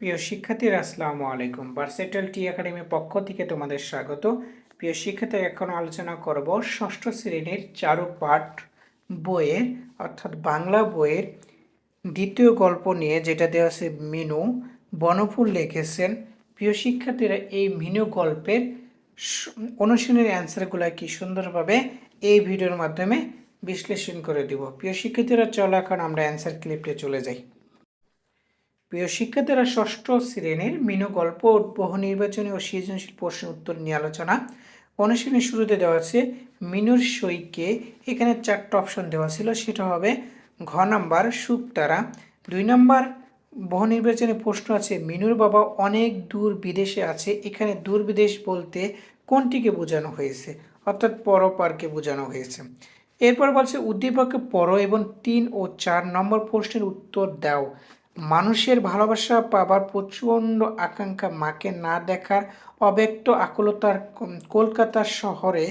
প্রিয় শিক্ষার্থীরা, আসসালামু আলাইকুম। ভার্সেটাল টি একাডেমির পক্ষ থেকে তোমাদের স্বাগত। প্রিয় শিক্ষার্থী এখন আলোচনা করব ষষ্ঠ শ্রেণির চারু পাঠ বইয়ের, অর্থাৎ বাংলা বইয়ের দ্বিতীয় গল্প নিয়ে, যেটা দেওয়া আছে মিনু। বনফুল লিখেছেন। প্রিয় শিক্ষার্থীরা, এই মিনু গল্পের অনুশীলনের অ্যান্সারগুলো কি সুন্দরভাবে এই ভিডিওর মাধ্যমে বিশ্লেষণ করে দিব। প্রিয় শিক্ষার্থীরা, চলো এখন আমরা অ্যান্সার ক্লিপে চলে যাই। প্রিয় শিক্ষার্থীরা ষষ্ঠ শ্রেণির মিনু গল্প বহু নির্বাচনী ও সৃজনশীল প্রশ্নের উত্তর নিয়ে আলোচনা। অনুশীলনের শুরুতে দেওয়া আছে মিনুর সইকে এখানে চারটা অপশন দেওয়া ছিল। সেটা হবে, ঘ নাম্বার, সুপ্তারা। দুই নাম্বার, বহু নির্বাচনী প্রশ্ন আছে, মিনুর বাবা অনেক দূর বিদেশে আছে, এখানে দূর বিদেশ বলতে কোনটিকে বোঝানো হয়েছে? অর্থাৎ পরপারকে বোঝানো হয়েছে। এরপর বলছে উদ্দীপককে পর এবং তিন ও চার নম্বর প্রশ্নের উত্তর দাও। মানুষের ভালোবাসা পাবার প্রচণ্ড আকাঙ্ক্ষা মাকে না দেখার অব্যক্ত আকুলতার কলকাতা শহরে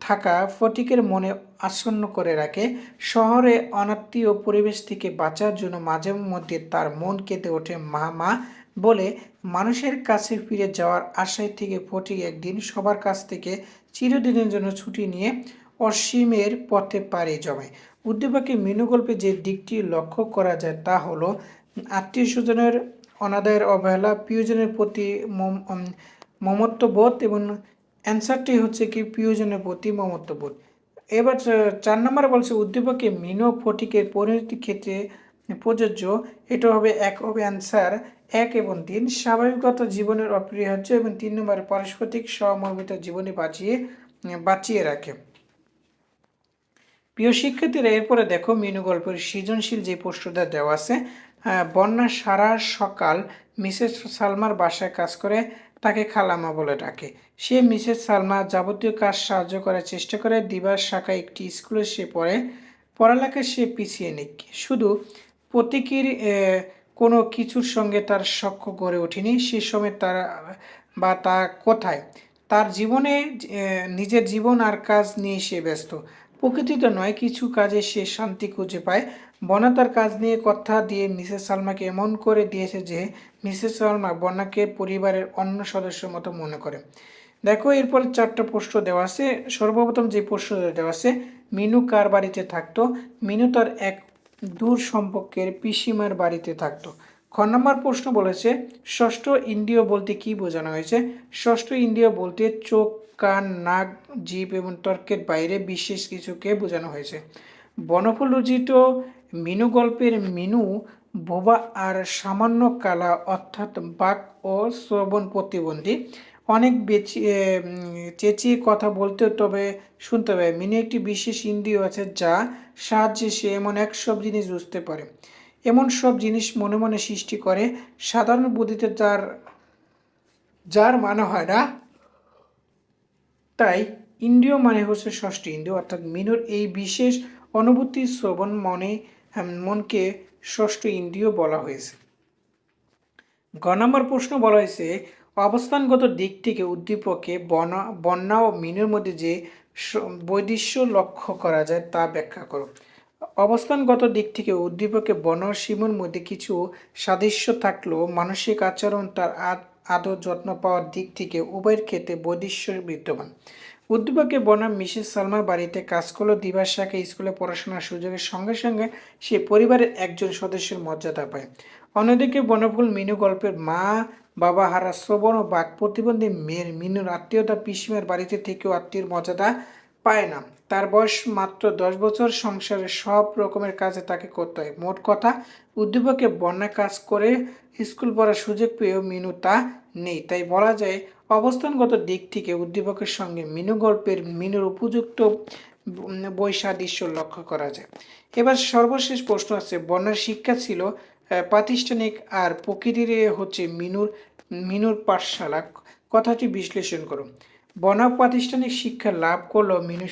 থাকা ফটিকের মনে আসন্ন করে রাখে। শহরে অনাত্মীয় পরিবেশ থেকে বাঁচার জন্য মাঝে মধ্যে তার মন কেঁদে ওঠে, মা মা, বলে মানুষের কাছে ফিরে যাওয়ার আশায় থেকে ফটিক একদিন সবার কাছ থেকে চিরদিনের জন্য ছুটি নিয়ে অসীমের পথে পাড়ি জমায়। উদ্দীপকে মিনু গল্পে যে দিকটি লক্ষ্য করা যায় তা হলো, আত্মীয় স্বজনের অনাদায়ের অবহেলা, প্রিয়জনের প্রতি মম- মমত্ববোধ এবং অ্যান্সারটি হচ্ছে কি প্রিয়জনের প্রতি মমত্ববোধ। এবার চার নম্বর বলছে, উদ্দীপকে মিনো ফটিকের পরিণতির ক্ষেত্রে প্রযোজ্য, এটা হবে এক হবে অ্যান্সার এক এবং তিন। স্বাভাবিকগত জীবনের অপরিহার্য এবং তিন নম্বর পারস্পরিক সমর্মিত জীবনে বাঁচিয়ে বাঁচিয়ে রাখে। প্রিয় শিক্ষার্থীরা, এরপরে দেখো মিনু গল্পের সৃজনশীল যে প্রশ্নটা দেওয়া আছে বন্যা সারা সকাল মিসেস সালমার বাসায় কাজ করে, তাকে খালামা বলে ডাকে। সে মিসেস সালমা যাবতীয় কাজ সাহায্য করার চেষ্টা করে, দিবার শাখায় একটি স্কুলে সে পড়ে, পড়ালেখা সে পিছিয়ে নেই শুধু প্রতীকীর কোনো কিছুর সঙ্গে তার সখ্য গড়ে ওঠেনি, সে সময় তার, বা তা কোথায়? তার জীবনে নিজের জীবন আর কাজ নিয়ে সে ব্যস্ত। প্রকৃতিতে নয়, কিছু কাজে সে শান্তি খুঁজে পায়। বনা তার কাজ নিয়ে কথা দিয়ে মিসেস সালমাকে এমন করে দিয়েছে যে মিসেস সালমা বনাকে পরিবারের অন্য সদস্যের মতো মনে করে। দেখো, এরপর চারটা প্রশ্ন দেওয়া আছে। সর্বপ্রথম যে প্রশ্ন দেওয়া আছে, মিনু কার বাড়িতে থাকতো? মিনু তার এক দূর সম্পর্কের পিসিমার বাড়িতে থাকতো। খ নম্বর প্রশ্ন বলেছে, ষষ্ঠ ইন্দ্রিয় বলতে কি বোঝানো হয়েছে? ষষ্ঠ ইন্দ্রিয় বলতে চোখ কান, নাক জীব এবং তর্কের বাইরে বিশেষ কিছুকে বোঝানো হয়েছে। বনফুল রচিত মিনু গল্পের মিনু বোবা আর সামান্য কালা অর্থাৎ বাক ও শ্রবণ প্রতিবন্ধী। অনেক বেচি চেঁচিয়ে কথা বলতে তবে শুনতে হবে মিনু একটি বিশেষ ইন্দ্রিয় আছে যা সাহায্যে সে এমন এক সব জিনিস বুঝতে পারে। এমন সব জিনিস মনে মনে সৃষ্টি করে। সাধারণ বুদ্ধিতে যার যার মানে হয় না। তাই ইন্দ্রিয় মানে হচ্ছে ষষ্ঠ। ইন্দ্রিয় অর্থাৎ মিনুর এই বিশেষ অনুভূতি শ্রবণ মনে মনকে ষষ্ঠ ইন্দ্রিয় বলা হয়েছে। গ নম্বর প্রশ্ন বলা হয়েছে, অবস্থানগত দিক থেকে উদ্দীপকে বনা, বন্যা ও মিনুর মধ্যে যে বৈদিশ্য লক্ষ্য করা যায় তা ব্যাখ্যা করো। অবস্থানগত দিক থেকে উদ্দীপকে বন ও শিমুর মধ্যে কিছু সাদৃশ্য থাকলেও মানসিক আচরণ তার আদ- আদর যত্ন পাওয়ার দিক থেকে উভয়ের ক্ষেত্রে বৈদিশ্য বিদ্যমান। উদ্দীপকে বনাম মিসেস সালমার বাড়িতে কাজ করল, দিবার শাখা স্কুলে পড়াশোনার সুযোগের সঙ্গে সঙ্গে সে পরিবারের একজন সদস্যের মর্যাদা পায়। অন্যদিকে বনফুল মিনু গল্পের মা, বাবা হারা শ্রবণ ও বাক প্রতিবন্ধী মেয়ের মিনুর আত্মীয়তা পিসিমার বাড়িতে থেকেও আত্মীয় মর্যাদা পায় না। তার বয়স মাত্র দশ বছর। সংসারের সব রকমের কাজে তাকে করতে হয়। মোট কথা, উদ্দীপকে বন্যা কাজ করে স্কুল পড়ার সুযোগ পেয়েও মিনু তা নেই। তাই বলা যায়, অবস্থানগত দিক থেকে উদ্দীপকের সঙ্গে মিনু গল্পের মিনুর উপযুক্ত বৈসাদৃশ্য লক্ষ্য করা যায়। এবার সর্বশেষ প্রশ্ন আছে, বন্যার শিক্ষা ছিল প্রাতিষ্ঠানিক আর প্রকৃতির হচ্ছে মিনুর মিনুর পাঠশালা। কথাটি বিশ্লেষণ করো বনা প্রাতিষ্ঠানিক শিক্ষা লাভ করলেও মিনু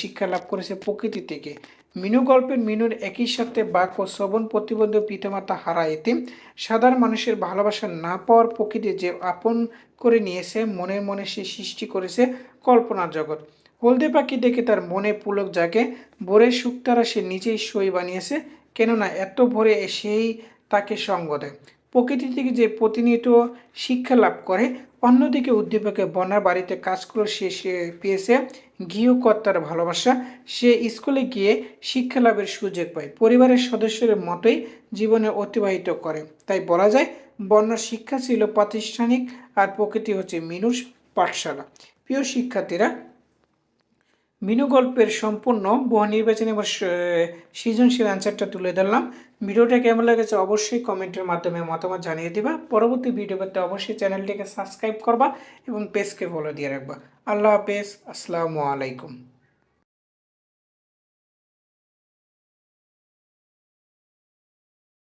শিক্ষা লাভ করেছে প্রকৃতি থেকে। মিনু গল্পের মিনুর একই সাথে বাক ও শ্রবণ প্রতিবন্ধী পিতামাতা হারা এতে সাধারণ মানুষের ভালোবাসা না পাওয়ার প্রকৃতি যে আপন করে নিয়েছে মনের মনে সে সৃষ্টি করেছে কল্পনার জগৎ। হলদে পাখি দেখে তার মনে পুলক জাগে ভোরের শুক্তারা সে নিজেই সই বানিয়েছে, কেননা এত ভোরে সেই তাকে সঙ্গ দেয়। প্রকৃতি থেকে যে প্রতিনিয়ত শিক্ষা লাভ করে অন্যদিকে উদ্দীপকে বন্যার বাড়িতে কাজ করে সে সে পেয়েছে গৃহকর্তার ভালোবাসা। সে স্কুলে গিয়ে শিক্ষা লাভের সুযোগ পায়। পরিবারের সদস্যের মতোই জীবনে অতিবাহিত করে। তাই বলা যায় বন্যার শিক্ষা ছিল প্রাতিষ্ঠানিক আর প্রকৃতি হচ্ছে মিনুষ পাঠশালা। প্রিয় শিক্ষার্থীরা মিনু গল্পের সম্পূর্ণ বহু নির্বাচনী সৃজনশীল অ্যান্সারটা তুলে ধরলাম। ভিডিওটা কেমন লেগেছে অবশ্যই কমেন্টের মাধ্যমে মতামত জানিয়ে দিবা। পরবর্তী ভিডিও পেতে অবশ্যই চ্যানেলটিকে সাবস্ক্রাইব করবা এবং পেজকে ফলো দিয়ে রাখবা। আল্লাহ হাফেজ। আসসালামু আলাইকুম।